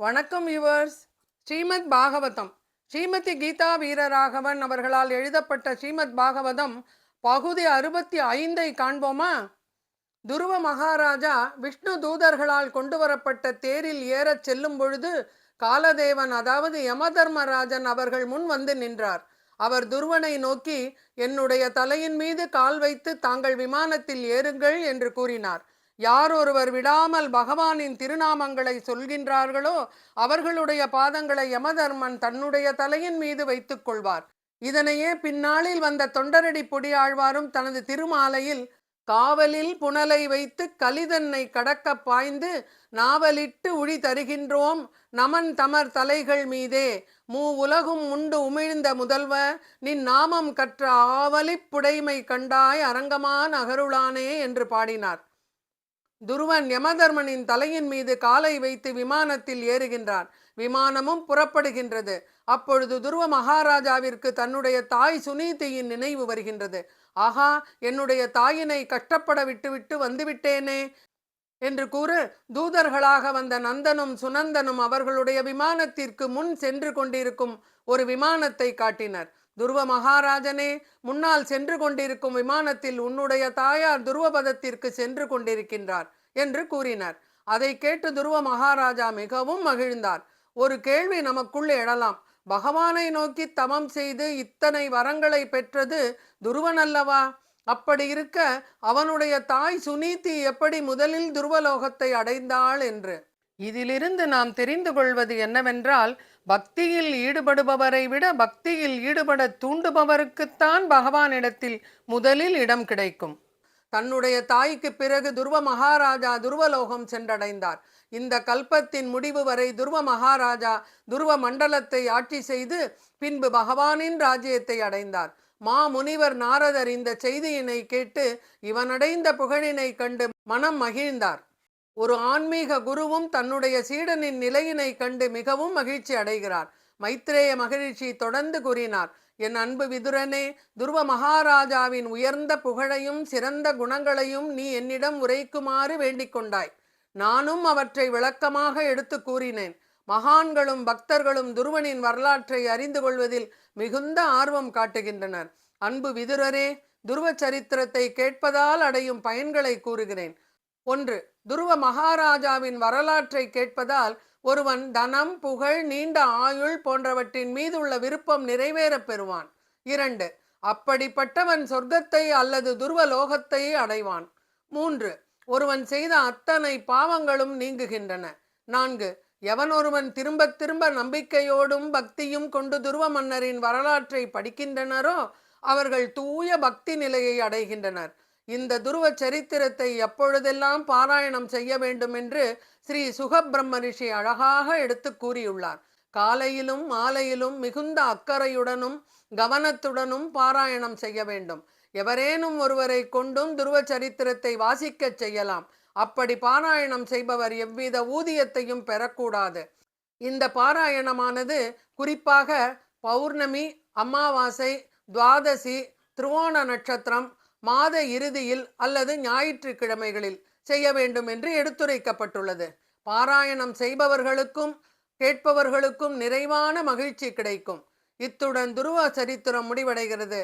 வணக்கம் யுவர்ஸ் ஸ்ரீமத் பாகவதம். ஸ்ரீமதி கீதா வீரராகவன் அவர்களால் எழுதப்பட்ட ஸ்ரீமத் பாகவதம் பகுதி அறுபத்தி ஐந்தை காண்போமா? துருவ மகாராஜா விஷ்ணு தூதர்களால் கொண்டு வரப்பட்ட தேரில் ஏறச் செல்லும் பொழுது காலதேவன் அதாவது யமதர்மராஜன் அவர்கள் முன் வந்து நின்றார். அவர் துருவனை நோக்கி என்னுடைய தலையின் மீது கால் வைத்து தாங்கள் விமானத்தில் ஏறுங்கள் என்று கூறினார். யார் ஒருவர் விடாமல் பகவானின் திருநாமங்களை சொல்கின்றார்களோ அவர்களுடைய பாதங்களை யமதர்மன் தன்னுடைய தலையின் மீது வைத்துக் கொள்வார். இதனையே பின்னாளில் வந்த தொண்டரடி பொடியாழ்வாரும் தனது திருமாலையில் காவலில் புனலை வைத்து கலிதன்னை கடக்க பாய்ந்து நாவலிட்டு உழி தருகின்றோம். நமன் தமர் தலைகள் மீதே மூ உலகும் உண்டு உமிழ்ந்த முதல்வ நின் நாமம் கற்ற ஆவலிப்புடைமை கண்டாய் அரங்கமான் அகருளானே என்று பாடினார். துருவன் யமதர்மனின் தலையின் மீது காலை வைத்து விமானத்தில் ஏறுகின்றான். விமானமும் புறப்படுகின்றது. அப்பொழுது துருவ மகாராஜாவிற்கு தன்னுடைய தாய் சுனீதியின் நினைவு வருகின்றது. ஆஹா என்னுடைய தாயினை கஷ்டப்பட விட்டுவிட்டு வந்துவிட்டேனே என்று கூறு தூதர்களாக வந்த நந்தனும் சுனந்தனும் அவர்களுடைய விமானத்திற்கு முன் சென்று கொண்டிருக்கும் ஒரு விமானத்தை காட்டினர். துருவ மகாராஜனே முன்னால் சென்று கொண்டிருக்கும் விமானத்தில் உன்னுடைய தாயார் துருவபதத்திற்கு சென்று கொண்டிருக்கின்றார் என்று கூறினார். அதை கேட்டு துருவ மகாராஜா மிகவும் மகிழ்ந்தார். ஒரு கேள்வி நமக்குள் எழலாம். பகவானை நோக்கி தமம் செய்து இத்தனை வரங்களை பெற்றது துருவன் அல்லவா அப்படி இருக்க அவனுடைய தாய் சுனீதி எப்படி முதலில் துருவலோகத்தை அடைந்தாள் என்று? இதிலிருந்து நாம் தெரிந்து கொள்வது என்னவென்றால் பக்தியில் ஈடுபடுபவரை விட பக்தியில் ஈடுபட தூண்டுபவருக்குத்தான் பகவானிடத்தில் முதலில் இடம் கிடைக்கும். தன்னுடைய தாய்க்கு பிறகு துருவ மகாராஜா துருவலோகம் சென்றடைந்தார். இந்த கல்பத்தின் முடிவு வரை துருவ மகாராஜா துருவ மண்டலத்தை ஆட்சி செய்து பின்பு பகவானின் ராஜ்யத்தை அடைந்தார். மா முனிவர் நாரதர் இந்த செய்தியினை கேட்டு இவனடைந்த புகழினை கண்டு மனம் மகிழ்ந்தார். ஒரு ஆன்மீக குருவும் தன்னுடைய சீடனின் நிலையினை கண்டு மிகவும் மகிழ்ச்சி அடைகிறார். மைத்ரேய மகிழ்ச்சி தொடர்ந்து கூறினார். என் அன்பு விதுரனே துருவ மகாராஜாவின் உயர்ந்த புகழையும் சிறந்த குணங்களையும் நீ என்னிடம் உரைக்குமாறு வேண்டிக் கொண்டாய். நானும் அவற்றை விளக்கமாக எடுத்து கூறினேன். மகான்களும் பக்தர்களும் துருவனின் வரலாற்றை அறிந்து கொள்வதில் மிகுந்த ஆர்வம் காட்டுகின்றனர். அன்பு விதுரரே துருவ சரித்திரத்தை கேட்பதால் அடையும் பயன்களை கூறுகிறேன். ஒன்று துருவ மகாராஜாவின் வரலாற்றை கேட்பதால் ஒருவன் தனம் புகழ் நீண்ட ஆயுள் போன்றவற்றின் மீது உள்ள விருப்பம் நிறைவேறப் பெறுவான். இரண்டு அப்படிப்பட்டவன் சொர்க்கத்தை அல்லது துருவலோகத்தை அடைவான். மூன்று ஒருவன் செய்த அத்தனை பாவங்களும் நீங்குகின்றன. நான்கு எவன் ஒருவன் திரும்ப திரும்ப நம்பிக்கையோடும் பக்தியும் கொண்டு துருவ மன்னரின் வரலாற்றை படிக்கின்றனரோ அவர்கள் தூய பக்தி நிலையை அடைகின்றனர். இந்த துருவ சரித்திரத்தை எப்பொழுதெல்லாம் பாராயணம் செய்ய வேண்டும் என்று ஸ்ரீ சுகபிரம்ம ரிஷி அழகாக எடுத்து கூறியுள்ளார். காலையிலும் மாலையிலும் மிகுந்த அக்கறையுடனும் கவனத்துடனும் பாராயணம் செய்ய வேண்டும். எவரேனும் ஒருவரை கொண்டும் துருவ சரித்திரத்தை வாசிக்கச் செய்யலாம். அப்படி பாராயணம் செய்பவர் எவ்வித ஊதியத்தையும் பெறக்கூடாது. இந்த பாராயணமானது குறிப்பாக பௌர்ணமி அமாவாசை துவாதசி திருவோண நட்சத்திரம் மாத இறுதியில் அல்லது ஞாயிற்றுக்கிழமைகளில் செய்ய வேண்டும் என்று எடுத்துரைக்கப்பட்டுள்ளது. பாராயணம் செய்பவர்களுக்கும் கேட்பவர்களுக்கும் நிறைவான மகிழ்ச்சி கிடைக்கும். இத்துடன் துருவ சரித்திரம் முடிவடைகிறது.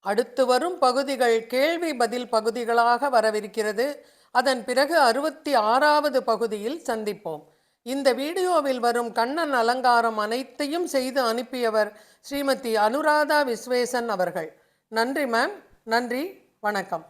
அடுத்து வரும் பகுதிகள் கேள்வி பதில் பகுதிகளாக வரவிருக்கிறது. அதன் பிறகு அறுபத்தி ஆறாவது பகுதியில் சந்திப்போம். இந்த வீடியோவில் வரும் கண்ணன் அலங்காரம் அனைத்தையும் செய்து அனுப்பியவர் ஸ்ரீமதி அனுராதா விஸ்வேசன் அவர்கள். நன்றி மேம். நன்றி வணக்கம்.